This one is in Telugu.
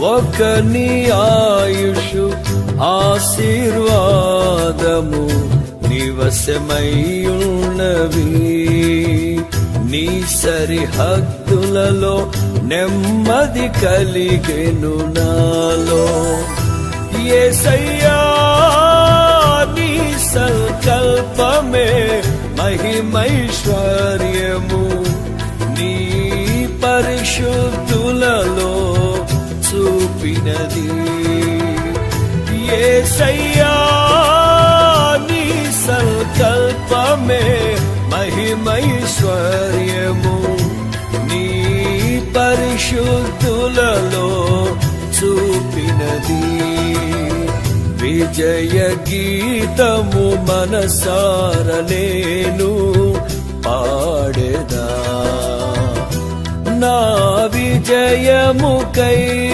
ఒక నీ ఆయుషు ఆశీర్వాదము నివసమయ్యున్నవి నీ సరిహద్దులలో నెమ్మది కలిగెను నాలో. ఏసయ్యా నీ సంకల్పమే మహిమైశ్వర్యము. నీ పరిశుద్ధులలో ఏసయ్యా నీ సంకల్పమే మహిమైశ్వర్యము. నీ పరిశుద్ధులలో చూపినది. విజయ గీతము మనసారలేను పాడేదా. నా విజయముకై